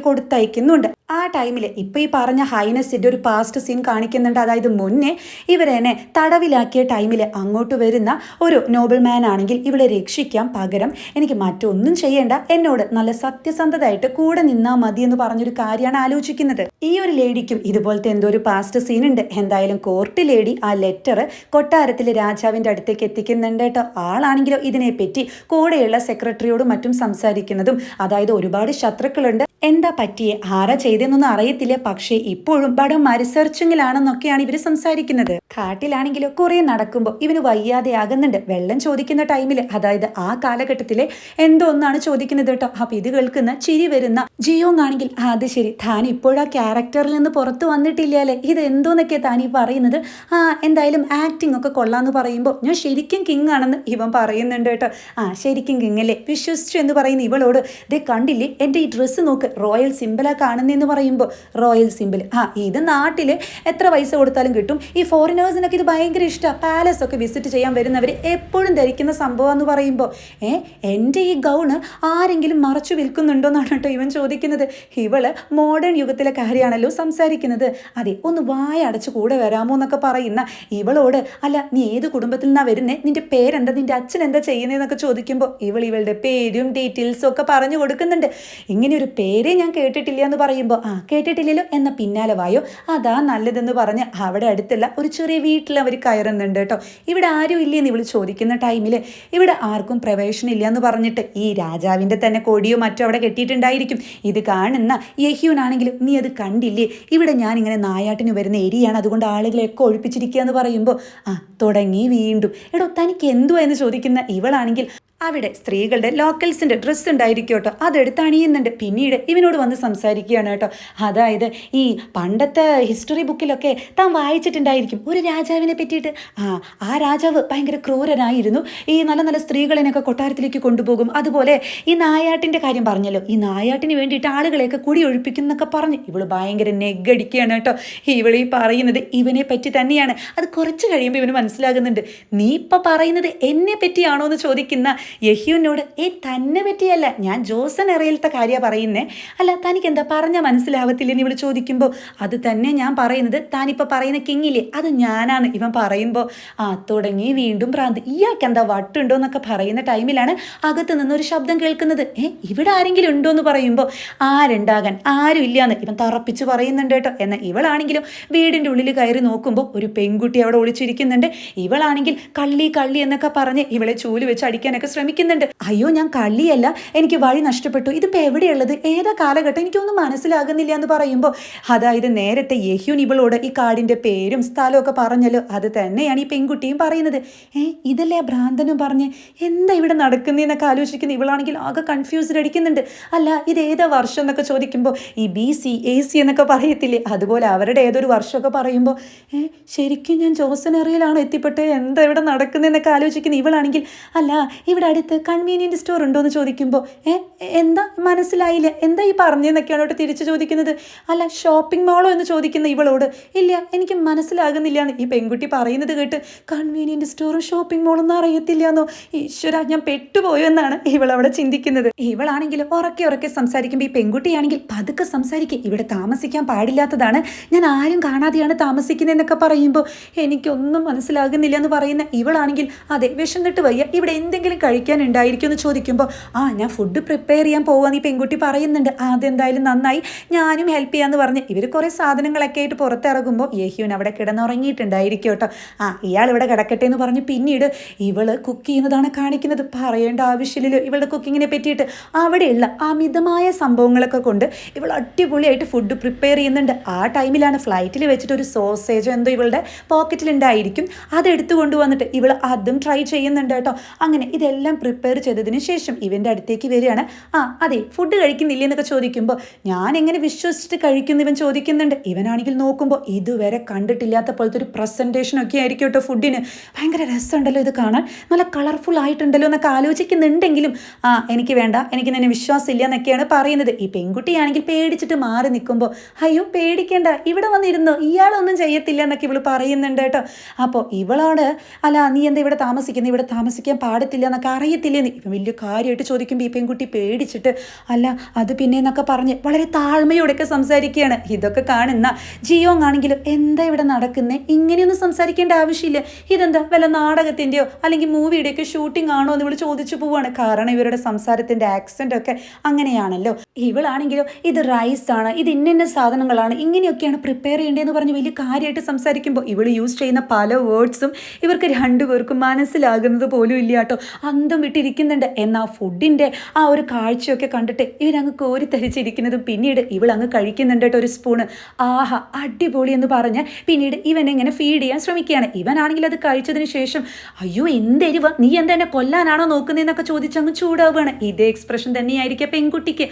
കൊടുത്തയക്കുന്നുണ്ട് ആ ടൈമിൽ ഇപ്പോൾ ഈ പറഞ്ഞ ഹൈനസിന്റെ ഒരു പാസ്റ്റ് സീൻ കാണിക്കുന്നുണ്ട്. അതായത് മുന്നേ ഇവരെന്നെ തടവിലാക്കിയ ടൈമിൽ അങ്ങോട്ട് വരുന്ന ഒരു നോബിൾ മാൻ ആണെങ്കിൽ ഇവിടെ രക്ഷിക്കാം പകരം എനിക്ക് മറ്റൊന്നും ചെയ്യേണ്ട. എന്നോട് നല്ല സത്യസന്ധതയായിട്ട് കൂടെ നിന്നാൽ മതി എന്ന് പറഞ്ഞൊരു കാര്യമാണ് ആലോചിക്കുന്നത്. ഈ ഒരു ലേഡിക്കും ഇതുപോലത്തെ എന്തോ ഒരു പാസ്റ്റ് സീൻ ഉണ്ട്. എന്തായാലും കോർട്ട് ലേഡി ആ ലെറ്റർ കൊട്ടാരത്തിലെ രാജാവിന്റെ അടുത്തേക്ക് എത്തിക്കുന്നുണ്ട് കേട്ടോ. ആളാണെങ്കിലോ ഇതിനെപ്പറ്റി കൂടെയുള്ള സെക്രട്ടറിയോടും മറ്റും സംസാരിക്കുന്നതും. അതായത് ഒരുപാട് ശത്രുക്കളുണ്ട്. എന്താ പറ്റിയേ? ആരാ ചെയ്തെന്നൊന്നും അറിയത്തില്ല. പക്ഷേ ഇപ്പോഴും പടം സെർച്ചിങ്ങിലാണെന്നൊക്കെയാണ് ഇവർ സംസാരിക്കുന്നത്. കാട്ടിലാണെങ്കിലും കുറേ നടക്കുമ്പോൾ ഇവന് വയ്യാതെ ആകുന്നുണ്ട്. വെള്ളം ചോദിക്കുന്ന ടൈമിൽ അതായത് ആ കാലഘട്ടത്തിലെ എന്തോ ഒന്നാണ് ചോദിക്കുന്നത് കേട്ടോ. അപ്പൊ ഇത് കേൾക്കുന്ന ചിരി വരുന്ന ജിയോങ് ആണെങ്കിൽ "ആ, അത് ശരി താൻ ഇപ്പോഴാ ക്യാരക്ടറിൽ നിന്ന് പുറത്തു വന്നിട്ടില്ലല്ലേ ഇത് എന്തോന്നൊക്കെ താൻ ഈ പറയുന്നത്? ആ എന്തായാലും ആക്ടിംഗ് ഒക്കെ കൊള്ളാന്ന് പറയുമ്പോൾ ഞാൻ ശരിക്കും കിങ് ആണെന്ന് ഇവൻ പറയുന്നുണ്ട് കേട്ടോ. ആ ശരിക്കും കിങ് അല്ലേ? വിശ്വസിച്ചു എന്ന് പറയുന്ന ഇവളോട് ദേ കണ്ടില്ലേ? എന്റെ ഈ ഡ്രസ്സ് നോക്ക് റോയൽ സിമ്പിളാ കാണുന്നതെന്ന് പറയുമ്പോൾ റോയൽ സിമ്പിൾ ആ ഇത് നാട്ടിൽ എത്ര പൈസ കൊടുത്താലും കിട്ടും. ഈ ഫോറിനേഴ്സിനൊക്കെ ഇത് ഭയങ്കര ഇഷ്ടമാണ് പാലസ് ഒക്കെ വിസിറ്റ് ചെയ്യാൻ വരുന്നവർ എപ്പോഴും ധരിക്കുന്ന സംഭവം എന്ന് പറയുമ്പോൾ ഏ എന്റെ ഈ ഗൗണ് ആരെങ്കിലും മറച്ചു വിൽക്കുന്നുണ്ടോ എന്നാണ് കേട്ടോ ഇവൻ ചോദിക്കുന്നത്. ഇവൾ മോഡേൺ യുഗത്തിലെ കാര്യമാണല്ലോ സംസാരിക്കുന്നത്. അതെ ഒന്ന് വായ അടച്ച് കൂടെ വരാമോ എന്നൊക്കെ പറയുന്ന ഇവളോട് അല്ല നീ ഏത് കുടുംബത്തിൽ നിന്നാണ് വരുന്നേ? നിന്റെ പേരെന്താ? നിന്റെ അച്ഛൻ എന്താ ചെയ്യുന്നതെന്നൊക്കെ ചോദിക്കുമ്പോൾ ഇവൾ ഇവളുടെ പേരും ഡീറ്റെയിൽസും ഒക്കെ പറഞ്ഞു കൊടുക്കുന്നുണ്ട്. ഇങ്ങനെ ഒരു പേരേ ഞാൻ കേട്ടിട്ടില്ല എന്ന് പറയുമ്പോൾ ചോദിക്കുമ്പോൾ ആ കേട്ടിട്ടില്ലല്ലോ? എന്ന പിന്നാലെ വായോ. അതാ നല്ലതെന്ന് പറഞ്ഞ് അവിടെ അടുത്തുള്ള ഒരു ചെറിയ വീട്ടിൽ അവർ കയറുന്നുണ്ട് കേട്ടോ. ഇവിടെ ആരും ഇല്ലെന്ന് ഇവൾ ചോദിക്കുന്ന ടൈമിൽ ഇവിടെ ആർക്കും പ്രവേശനം ഇല്ല എന്ന് പറഞ്ഞിട്ട് ഈ രാജാവിന്റെ തന്നെ കൊടിയോ മറ്റോ അവിടെ കെട്ടിയിട്ടുണ്ടായിരിക്കും. ഇത് കാണുന്ന യഹ്യൂനാണെങ്കിലും നീ അത് കണ്ടില്ലേ? ഇവിടെ ഞാൻ ഇങ്ങനെ നായാട്ടിന് വരുന്ന ഏരിയയാണ് അതുകൊണ്ട് ആളുകളെയൊക്കെ ഒഴിപ്പിച്ചിരിക്കുക എന്ന് പറയുമ്പോൾ ആ തുടങ്ങി വീണ്ടും. എടോ തനിക്ക് എന്തുവാ എന്ന് ചോദിക്കുന്ന ഇവളാണെങ്കിൽ അവിടെ സ്ത്രീകളുടെ ലോക്കൽസിന്റെ ഡ്രസ്സ് ഉണ്ടായിരിക്കും കേട്ടോ. അതെടുത്ത് അണിയുന്നുണ്ട്. പിന്നീട് ഇവനോട് വന്ന് സംസാരിക്കുകയാണ് കേട്ടോ. അതായത് ഈ പണ്ടത്തെ ഹിസ്റ്ററി ബുക്കിലൊക്കെ താൻ വായിച്ചിട്ടുണ്ടായിരിക്കും. ഒരു രാജാവിനെ പറ്റിയിട്ട്. ആ ആ രാജാവ് ഭയങ്കര ക്രൂരനായിരുന്നു. ഈ നല്ല നല്ല സ്ത്രീകളെയൊക്കെ കൊട്ടാരത്തിലേക്ക് കൊണ്ടുപോകും. അതുപോലെ ഈ നായാട്ടിന്റെ കാര്യം പറഞ്ഞല്ലോ. ഈ നായാട്ടിന് വേണ്ടിയിട്ട് ആളുകളെയൊക്കെ കുടി ഒഴിപ്പിക്കുന്നൊക്കെ പറഞ്ഞ് ഇവൾ ഭയങ്കര നെഗടിക്കുകയാണ് കേട്ടോ. ഇവളീ പറയുന്നത് ഇവനെ പറ്റി തന്നെയാണ്. അത് കുറച്ച് കഴിയുമ്പോൾ ഇവന് മനസ്സിലാകുന്നുണ്ട്. നീ ഇപ്പം പറയുന്നത് എന്നെ പറ്റിയാണോ എന്ന് ചോദിക്കുന്ന യഹ്യുവിനോട് ഏ തന്നെ പറ്റിയല്ല. ഞാൻ ജോസൻ എറയിലത്തെ കാര്യമാണ് പറയുന്നേ. അല്ല തനിക്ക് എന്താ പറഞ്ഞാൽ മനസ്സിലാവത്തില്ലെന്ന് ഇവൾ ചോദിക്കുമ്പോൾ അത് തന്നെ ഞാൻ പറയുന്നത് താനിപ്പോൾ പറയുന്ന കിങ്ങില്ലേ? അത് ഞാനാണ്. ഇവൻ പറയുമ്പോൾ ആ തുടങ്ങി വീണ്ടും ഭ്രാന്ത്. ഇയാൾക്ക് എന്താ വട്ടുണ്ടോ എന്നൊക്കെ പറയുന്ന ടൈമിലാണ് അകത്ത് നിന്നൊരു ശബ്ദം കേൾക്കുന്നത്. ഏ ഇവിടെ ആരെങ്കിലും ഉണ്ടോ എന്ന് പറയുമ്പോൾ ആരുണ്ടാകാൻ? ആരും ഇല്ലാന്ന്. ഇവൻ തറപ്പിച്ച് പറയുന്നുണ്ട് കേട്ടോ. എന്നാൽ ഇവളാണെങ്കിലും വീടിന്റെ ഉള്ളിൽ കയറി നോക്കുമ്പോൾ ഒരു പെൺകുട്ടി അവിടെ ഒളിച്ചിരിക്കുന്നുണ്ട്. ഇവളാണെങ്കിൽ കള്ളി കള്ളി എന്നൊക്കെ പറഞ്ഞ് ഇവളെ ചൂൽ വെച്ച് അടിക്കാനൊക്കെ ശ്രമിക്കുന്നുണ്ട്. അയ്യോ ഞാൻ കള്ളിയല്ല. എനിക്ക് വഴി നഷ്ടപ്പെട്ടു. ഇതിപ്പോൾ എവിടെയുള്ളത്? ഏതാ കാലഘട്ടം? എനിക്കൊന്നും മനസ്സിലാകുന്നില്ല എന്ന് പറയുമ്പോൾ അതായത് നേരത്തെ യഹ്യൂൻ ഇവളോട് ഈ കാടിന്റെ പേരും സ്ഥലവും ഒക്കെ പറഞ്ഞല്ലോ. അത് തന്നെയാണ് ഈ പെൺകുട്ടിയും പറയുന്നത്. ഏ ഇതല്ലേ ഭ്രാന്തനും പറഞ്ഞ്? എന്താ ഇവിടെ നടക്കുന്നതെന്നൊക്കെ ആലോചിക്കുന്ന ഇവളാണെങ്കിൽ ആകെ കൺഫ്യൂസ്ഡ് അടിക്കുന്നുണ്ട്. അല്ല ഇത് ഏതാ വർഷം എന്നൊക്കെ ചോദിക്കുമ്പോൾ ഈ ബി സി എ സി എന്നൊക്കെ പറയത്തില്ലേ? അതുപോലെ അവരുടെ ഏതൊരു വർഷമൊക്കെ പറയുമ്പോൾ ഏ ശരിക്കും ഞാൻ ജോസൻ എറിയലാണോ എത്തിപ്പെട്ട് എന്താ ഇവിടെ നടക്കുന്നതെന്നൊക്കെ ആലോചിക്കുന്ന ഇവളാണെങ്കിൽ അല്ല ഇവിടെ അടുത്ത് കൺവീനിയന്റ് സ്റ്റോർ ഉണ്ടോ എന്ന് ചോദിക്കുമ്പോൾ ഏ എന്താ? മനസ്സിലായില്ല. എന്താ ഈ പറഞ്ഞതെന്നൊക്കെയാണ് ഇവിടെ തിരിച്ചു ചോദിക്കുന്നത്. അല്ല ഷോപ്പിംഗ് മോളോ എന്ന് ചോദിക്കുന്ന ഇവളോട് ഇല്ല എനിക്ക് മനസ്സിലാകുന്നില്ല എന്ന് ഈ പെൺകുട്ടി പറയുന്നത് കേട്ട് കൺവീനിയന്റ് സ്റ്റോറും ഷോപ്പിംഗ് മാളും അറിയത്തില്ല എന്നോ ഈശ്വര ഞാൻ പെട്ടുപോയോ എന്നാണ് ഇവൾ അവിടെ ചിന്തിക്കുന്നത്. ഇവളാണെങ്കിൽ ഉറക്കെ ഉറക്കെ സംസാരിക്കുമ്പോൾ ഈ പെൺകുട്ടിയാണെങ്കിൽ പതുക്കെ സംസാരിക്കുക ഇവിടെ താമസിക്കാൻ പാടില്ലാത്തതാണ്. ഞാൻ ആരും കാണാതെയാണ് താമസിക്കുന്നതെന്നൊക്കെ പറയുമ്പോൾ എനിക്കൊന്നും മനസ്സിലാകുന്നില്ല എന്ന് പറയുന്ന ഇവളാണെങ്കിൽ അതെ വിശന്നിട്ട് വയ്യ. ഇവിടെ എന്തെങ്കിലും ഉണ്ടായിരിക്കും എന്ന് ചോദിക്കുമ്പോൾ ആ ഞാൻ ഫുഡ് പ്രിപ്പയർ ചെയ്യാൻ പോകുമെന്ന് ഈ പെൺകുട്ടി പറയുന്നുണ്ട്. അതെന്തായാലും നന്നായി. ഞാനും ഹെൽപ്പ് ചെയ്യാന്ന് പറഞ്ഞ്. ഇവർ കുറേ സാധനങ്ങളൊക്കെ ആയിട്ട് പുറത്തിറങ്ങുമ്പോൾ യേഹ്യൂൻ അവിടെ കിടന്നുറങ്ങിയിട്ടുണ്ടായിരിക്കും കേട്ടോ. ആ ഇയാൾ ഇവിടെ കിടക്കട്ടെ എന്ന് പറഞ്ഞ് പിന്നീട് ഇവൾ കുക്ക് ചെയ്യുന്നതാണ് കാണിക്കുന്നത്. പറയേണ്ട ആവശ്യമില്ലല്ലോ ഇവളുടെ കുക്കിങ്ങിനെ പറ്റിയിട്ട്. അവിടെയുള്ള അമിതമായ സംഭവങ്ങളൊക്കെ കൊണ്ട് ഇവൾ അടിപൊളിയായിട്ട് ഫുഡ് പ്രിപ്പയർ ചെയ്യുന്നുണ്ട്. ആ ടൈമിലാണ് ഫ്ലൈറ്റിൽ വെച്ചിട്ട് ഒരു സോസേജോ എന്തോ ഇവളുടെ പോക്കറ്റിലുണ്ടായിരിക്കും അതെടുത്തു കൊണ്ടുവന്നിട്ട് ഇവൾ അതും ട്രൈ ചെയ്യുന്നുണ്ട് കേട്ടോ. അങ്ങനെ ഇതെല്ലാം പ്രിപ്പയർ ചെയ്തതിന് ശേഷം ഇവന്റെ അടുത്തേക്ക് വരികയാണ്. ആ അതെ ഫുഡ് കഴിക്കുന്നില്ല എന്നൊക്കെ ചോദിക്കുമ്പോൾ ഞാൻ എങ്ങനെ വിശ്വസിച്ചിട്ട് കഴിക്കുന്നു ഇവൻ ചോദിക്കുന്നുണ്ട്. ഇവനാണെങ്കിൽ നോക്കുമ്പോൾ ഇതുവരെ കണ്ടിട്ടില്ലാത്ത പോലത്തെ ഒരു പ്രസന്റേഷൻ ഒക്കെ ആയിരിക്കും കേട്ടോ ഫുഡിന് ഭയങ്കര രസമുണ്ടല്ലോ ഇത് കാണാൻ. നല്ല കളർഫുൾ ആയിട്ടുണ്ടല്ലോ എന്നൊക്കെ ആലോചിക്കുന്നുണ്ടെങ്കിലും ആ എനിക്ക് വേണ്ട എനിക്ക് നിന്നെ വിശ്വാസമില്ല എന്നൊക്കെയാണ് പറയുന്നത്. ഈ പെൺകുട്ടിയാണെങ്കിൽ പേടിച്ചിട്ട് മാറി നിൽക്കുമ്പോൾ അയ്യോ പേടിക്കേണ്ട ഇവിടെ വന്നിരുന്നു ഇയാളൊന്നും ചെയ്യത്തില്ല എന്നൊക്കെ ഇവൾ പറയുന്നുണ്ട് കേട്ടോ. അപ്പോൾ ഇവളാണ് അല്ല നീ എന്താ ഇവിടെ താമസിക്കുന്നത് ഇവിടെ താമസിക്കാൻ പാടത്തില്ല എന്നൊക്കെ അറിയത്തില്ലെന്ന് ഇപ്പം വലിയ കാര്യമായിട്ട് ചോദിക്കുമ്പോൾ ഈ പെൺകുട്ടി പേടിച്ചിട്ട് അല്ല അത് പിന്നെ എന്നൊക്കെ പറഞ്ഞ് വളരെ താഴ്മയോടെയൊക്കെ സംസാരിക്കുകയാണ്. ഇതൊക്കെ കാണുന്ന ജിയോങ് ആണെങ്കിലും എന്താ ഇവിടെ നടക്കുന്നത് ഇങ്ങനെയൊന്നും സംസാരിക്കേണ്ട ആവശ്യമില്ല. ഇതെന്താ വല്ല നാടകത്തിന്റെയോ അല്ലെങ്കിൽ മൂവിയുടെയൊക്കെ ഷൂട്ടിംഗ് ആണോ എന്ന് ഇവിടെ ചോദിച്ചു പോവുകയാണ്. കാരണം ഇവരുടെ സംസാരത്തിന്റെ ആക്സെന്റ് ഒക്കെ അങ്ങനെയാണല്ലോ. ഇവളാണെങ്കിലോ ഇത് റൈസ് ആണ് ഇത് ഇന്ന ഇന്ന സാധനങ്ങളാണ് ഇങ്ങനെയൊക്കെയാണ് പ്രിപ്പയർ ചെയ്യേണ്ടതെന്ന് പറഞ്ഞ് വലിയ കാര്യമായിട്ട് സംസാരിക്കുമ്പോൾ ഇവൾ യൂസ് ചെയ്യുന്ന പല വേർഡ്സും ഇവർക്ക് രണ്ടുപേർക്കും മനസ്സിലാകുന്നത് പോലും ഇല്ല കേട്ടോ. അന്തം വിട്ടിരിക്കുന്നുണ്ട്. എന്നാൽ ഫുഡിന്റെ ആ ഒരു കാഴ്ചയൊക്കെ കണ്ടിട്ട് ഇവരങ്ങ് കോരിത്തരിച്ചിരിക്കുന്നതും പിന്നീട് ഇവൾ അങ്ങ് കഴിക്കുന്നുണ്ട് കേട്ടോ ഒരു സ്പൂണ് ആഹാ അടിപൊളി എന്ന് പറഞ്ഞ് പിന്നീട് ഇവൻ ഇങ്ങനെ ഫീഡ് ചെയ്യാൻ ശ്രമിക്കുകയാണ്. ഇവനാണെങ്കിൽ അത് കഴിച്ചതിന് ശേഷം അയ്യോ എന്തെരിവ? നീ എന്താ എന്നെ കൊല്ലാനാണോ നോക്കുന്നതെന്നൊക്കെ ചോദിച്ചങ്ങ് ചൂടാവുകയാണ്. ഇതേ എക്സ്പ്രഷൻ തന്നെയായിരിക്കും പെൺകുട്ടിക്ക്.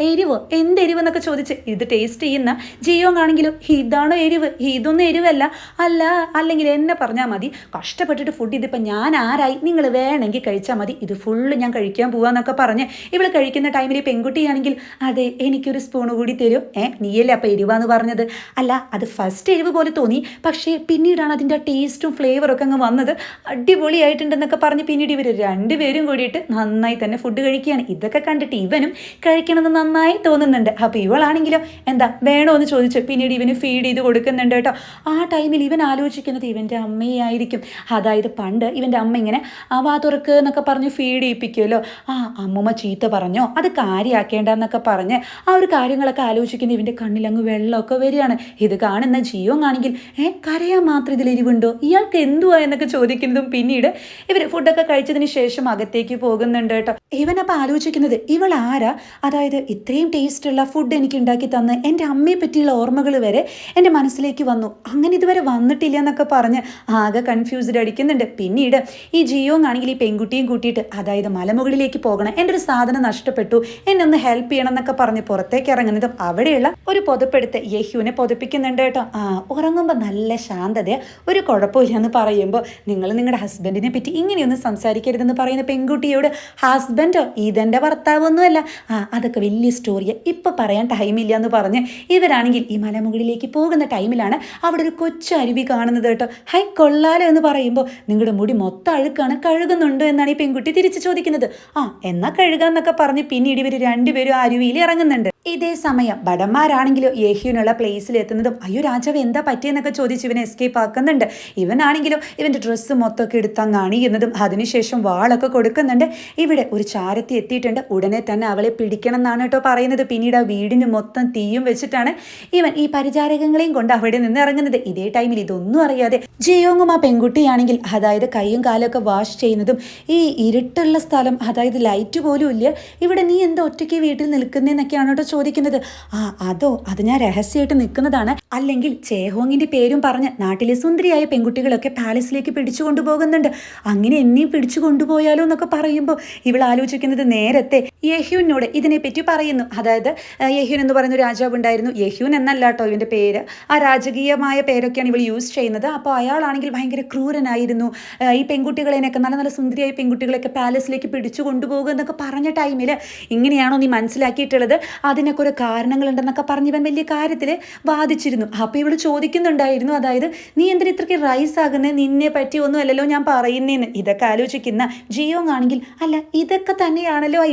എരിവ്? എന്തെരിവ് എന്നൊക്കെ ചോദിച്ച് ഇത് ടേസ്റ്റ് ചെയ്യുന്ന ആണെങ്കിലും ഇതാണോ എരിവ്? ഇതൊന്നും എരിവല്ല. അല്ല അല്ലെങ്കിൽ എന്നെ പറഞ്ഞാൽ മതി. കഷ്ടപ്പെട്ടിട്ട് ഫുഡ് ഇതിപ്പോൾ ഞാൻ ആരായി? നിങ്ങൾ വേണമെങ്കിൽ കഴിച്ചാൽ മതി. ഇത് ഫുള്ള് ഞാൻ കഴിക്കാൻ പോവാന്നൊക്കെ പറഞ്ഞ് ഇവൾ കഴിക്കുന്ന ടൈമിൽ പെൺകുട്ടിയാണെങ്കിൽ അതെ എനിക്കൊരു സ്പൂൺ കൂടി തരും. ഏ നീയല്ലേ അപ്പോൾ എരിവാന്ന് പറഞ്ഞത്? അല്ല അത് ഫസ്റ്റ് എരിവ് പോലെ തോന്നി. പക്ഷേ പിന്നീടാണ് അതിന്റെ ടേസ്റ്റും ഫ്ലേവറും ഒക്കെ അങ്ങ് വന്നത്. അടിപൊളിയായിട്ടുണ്ടെന്നൊക്കെ പറഞ്ഞ് പിന്നീട് ഇവർ രണ്ടുപേരും കൂടിയിട്ട് നന്നായി തന്നെ ഫുഡ് കഴിക്കുകയാണ്. ഇതൊക്കെ കണ്ടിട്ട് ഇവനും കഴിക്കണം കഴിക്കണമെന്ന് നന്നായി തോന്നുന്നുണ്ട്. അപ്പോൾ ഇവളാണെങ്കിലോ എന്താ വേണോ എന്ന് ചോദിച്ചു പിന്നീട് ഇവന് ഫീഡ് ചെയ്ത് കൊടുക്കുന്നുണ്ട് കേട്ടോ. ആ ടൈമിൽ ഇവൻ ആലോചിക്കുന്നത് ഇവന്റെ അമ്മയായിരിക്കും. അതായത് പണ്ട് ഇവന്റെ അമ്മ ഇങ്ങനെ വാ തുറക്ക് എന്നൊക്കെ പറഞ്ഞ് ഫീഡ് ചെയ്യിപ്പിക്കുമല്ലോ. ആ അമ്മമ്മ ചീത്ത പറഞ്ഞോ? അത് കാര്യമാക്കേണ്ടെന്നൊക്കെ പറഞ്ഞ് ആ ഒരു കാര്യങ്ങളൊക്കെ ആലോചിക്കുന്ന ഇവന്റെ കണ്ണിലങ്ങ് വെള്ളമൊക്കെ വരികയാണ്. ഇത് കാണുന്ന ജിയോ ആണെങ്കിൽ ഏ കരയാൻ മാത്രം ഇതിൽ എരിവുണ്ടോ? ഇയാൾക്ക് എന്തുവാ? എന്നൊക്കെ ചോദിക്കുന്നതും പിന്നീട് ഇവർ ഫുഡൊക്കെ കഴിച്ചതിന് ശേഷം അകത്തേക്ക് പോകുന്നുണ്ട് കേട്ടോ. ഇവനപ്പോൾ ആലോചിക്കുന്നത് ഇവൾ ആരാ അതായത് ഇത്രയും ടേസ്റ്റുള്ള ഫുഡ് എനിക്ക് ഉണ്ടാക്കി തന്ന് എന്റെ അമ്മയെ പറ്റിയുള്ള ഓർമ്മകൾ വരെ എന്റെ മനസ്സിലേക്ക് വന്നു. അങ്ങനെ ഇതുവരെ വന്നിട്ടില്ല എന്നൊക്കെ പറഞ്ഞ് ആകെ കൺഫ്യൂസ്ഡ് അടിക്കുന്നുണ്ട്. പിന്നീട് ഈ ജിയോ ആണെങ്കിൽ ഈ പെൺകുട്ടിയും കൂട്ടിയിട്ട് അതായത് മലമുകളിലേക്ക് പോകണം എന്റെ ഒരു സാധനം നഷ്ടപ്പെട്ടു എന്നെ ഒന്ന് ഹെൽപ്പ് ചെയ്യണം എന്നൊക്കെ പറഞ്ഞ് പുറത്തേക്ക് ഇറങ്ങുന്നതും അവിടെയുള്ള ഒരു പുതപ്പെടുത്ത് യഹ്യുവിനെ പുതപ്പിക്കുന്നുണ്ട് കേട്ടോ. ആ ഉറങ്ങുമ്പോൾ നല്ല ശാന്തത ഒരു കുഴപ്പമില്ല എന്ന് പറയുമ്പോൾ നിങ്ങൾ നിങ്ങളുടെ ഹസ്ബൻഡിനെ പറ്റി ഇങ്ങനെയൊന്നും സംസാരിക്കരുതെന്ന് പറയുന്ന പെൺകുട്ടിയോട് ഹസ്ബൻഡോ ഇതെന്റെ ഭർത്താവൊന്നുമല്ല. ആ അതൊക്കെ വലിയ സ്റ്റോറിയാണ് ഇപ്പം പറയാൻ ടൈമില്ല എന്ന് പറഞ്ഞ് ഇവരാണെങ്കിൽ ഈ മലമുകളിലേക്ക് പോകുന്ന ടൈമിലാണ് അവിടെ ഒരു കൊച്ചു അരുവി കാണുന്നത് കേട്ടോ. ഹൈ കൊള്ളാലോ എന്ന് പറയുമ്പോൾ നിങ്ങളുടെ മുടി മൊത്തം അഴുക്കാണ് കഴുകുന്നുണ്ടോ എന്നാണ് ഈ പെൺകുട്ടി തിരിച്ചു ചോദിക്കുന്നത്. ആ എന്നാ കഴുകാന്നൊക്കെ പറഞ്ഞ് പിന്നീട് ഇവർ രണ്ടുപേരും ആ അരുവിയിൽ ഇറങ്ങുന്നുണ്ട്. ഇതേ സമയം ഭടന്മാരാണെങ്കിലോ യേഹ്യുനുള്ള പ്ലേസിൽ എത്തുന്നതും അയ്യോ രാജാവ് എന്താ പറ്റിയെന്നൊക്കെ ചോദിച്ച് ഇവനെ എസ്കേപ്പ് ആക്കുന്നുണ്ട്. ഇവനാണെങ്കിലോ ഇവന്റെ ഡ്രസ്സ് മൊത്തമൊക്കെ എടുത്തങ്ങ് അണിയുന്നതും അതിനുശേഷം വാളൊക്കെ കൊടുക്കുന്നുണ്ട്. ഇവിടെ ഒരു ചാരത്തി എത്തിയിട്ടുണ്ട്. ഉടനെ തന്നെ അവളെ പിടിക്കണം എന്നാണ് കേട്ടോ പറയുന്നത്. പിന്നീട് ആ വീടിന് മൊത്തം തീയും വെച്ചിട്ടാണ് ഇവൻ ഈ പരിചാരകങ്ങളെയും കൊണ്ട് അവിടെ നിന്ന് ഇറങ്ങുന്നത്. ഇതേ ടൈമിൽ ഇതൊന്നും അറിയാതെ ജിയോങ്ങും ആ പെൺകുട്ടിയാണെങ്കിൽ അതായത് കൈയും കാലൊക്കെ വാഷ് ചെയ്യുന്നതും ഈ ഇരുട്ടുള്ള സ്ഥലം അതായത് ലൈറ്റ് പോലും ഇല്ല. ഇവിടെ നീ എന്താ ഒറ്റയ്ക്ക് വീട്ടിൽ നിൽക്കുന്നതെന്നൊക്കെയാണ് കേട്ടോ ചോദിക്കുന്നത്. ആ അതോ അത് ഞാൻ രഹസ്യമായിട്ട് നിൽക്കുന്നതാണ്. അല്ലെങ്കിൽ ചേഹോങ്ങിന്റെ പേരും പറഞ്ഞ് നാട്ടിലെ സുന്ദരിയായ പെൺകുട്ടികളൊക്കെ പാലസിലേക്ക് പിടിച്ചു കൊണ്ടുപോകുന്നുണ്ട്. അങ്ങനെ എന്നെയും പിടിച്ചു കൊണ്ടുപോയാലോ എന്നൊക്കെ പറയുമ്പോൾ ഇവൾ ആലോചിക്കുന്നത് നേരത്തെ യഹ്യൂനോട് ഇതിനെപ്പറ്റി പറയുന്നു. അതായത് യഹ്യൂൻ എന്ന് പറയുന്ന രാജാവ് ഉണ്ടായിരുന്നു. യഹ്യൂൻ എന്നല്ല കേട്ടോ ഇവന്റെ പേര്. ആ രാജകീയമായ പേരൊക്കെയാണ് ഇവൾ യൂസ് ചെയ്യുന്നത്. അപ്പോൾ അയാളാണെങ്കിൽ ഭയങ്കര ക്രൂരനായിരുന്നു. ഈ പെൺകുട്ടികളെയൊക്കെ നല്ല നല്ല സുന്ദരിയായ പെൺകുട്ടികളെയൊക്കെ പാലസിലേക്ക് പിടിച്ചു കൊണ്ടുപോകുക എന്നൊക്കെ പറഞ്ഞ ടൈമിൽ ഇങ്ങനെയാണോ നീ മനസ്സിലാക്കിയിട്ടുള്ളത്? അതിനൊക്കെ ഒരു കാരണങ്ങളുണ്ടെന്നൊക്കെ പറഞ്ഞ് ഇവൻ വലിയ കാര്യത്തിൽ വാദിച്ചിരുന്നു. അപ്പോൾ ഇവൾ ചോദിക്കുന്നുണ്ടായിരുന്നു അതായത് നീ എന്തിനാ ഇത്രയ്ക്ക് റൈസ് ആകുന്നത് നിന്നെ പറ്റി ഒന്നും അല്ലല്ലോ ഞാൻ പറയുന്നേന്ന്. ഇതൊക്കെ ആലോചിക്കുന്ന ജിയോങ് ആണെങ്കിൽ അല്ല ഇതൊക്കെ തന്നെയാണല്ലോ ആ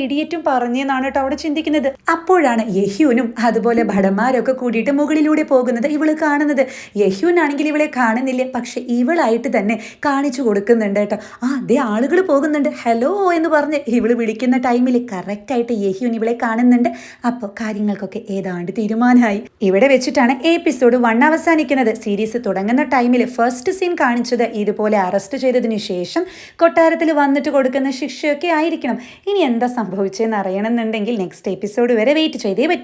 പറഞ്ഞു പറഞ്ഞെന്നാണ് കേട്ടോ അവിടെ ചിന്തിക്കുന്നത്. അപ്പോഴാണ് യഹ്യൂനും അതുപോലെ ഭടന്മാരൊക്കെ കൂടിയിട്ട് മുകളിലൂടെ പോകുന്നത് ഇവൾ കാണുന്നത്. യഹ്യൂനാണെങ്കിൽ ഇവളെ കാണുന്നില്ല പക്ഷെ ഇവളായിട്ട് തന്നെ കാണിച്ചു കൊടുക്കുന്നുണ്ട് കേട്ടോ. ആ അതേ ആളുകൾ പോകുന്നുണ്ട്. ഹലോ എന്ന് പറഞ്ഞ് ഇവൾ വിളിക്കുന്ന ടൈമിൽ കറക്റ്റായിട്ട് യഹ്യൂൻ ഇവളെ കാണുന്നുണ്ട്. അപ്പോൾ കാര്യങ്ങൾക്കൊക്കെ ഏതാണ്ട് തീരുമാനമായി. ഇവിടെ വെച്ചിട്ടാണ് എപ്പിസോഡ് വൺ അവസാനിക്കുന്നത്. സീരീസ് തുടങ്ങുന്ന ടൈമിൽ ഫസ്റ്റ് സീൻ കാണിച്ചത് ഇതുപോലെ അറസ്റ്റ് ചെയ്തതിനു ശേഷം കൊട്ടാരത്തിൽ വന്നിട്ട് കൊടുക്കുന്ന ശിക്ഷയൊക്കെ ആയിരിക്കണം. ഇനി എന്താ സംഭവിച്ചതെന്ന് അറിയണമെന്നുണ്ടെങ്കിൽ നെക്സ്റ്റ് എപ്പിസോഡ് വരെ വെയിറ്റ് ചെയ്തേ പറ്റും.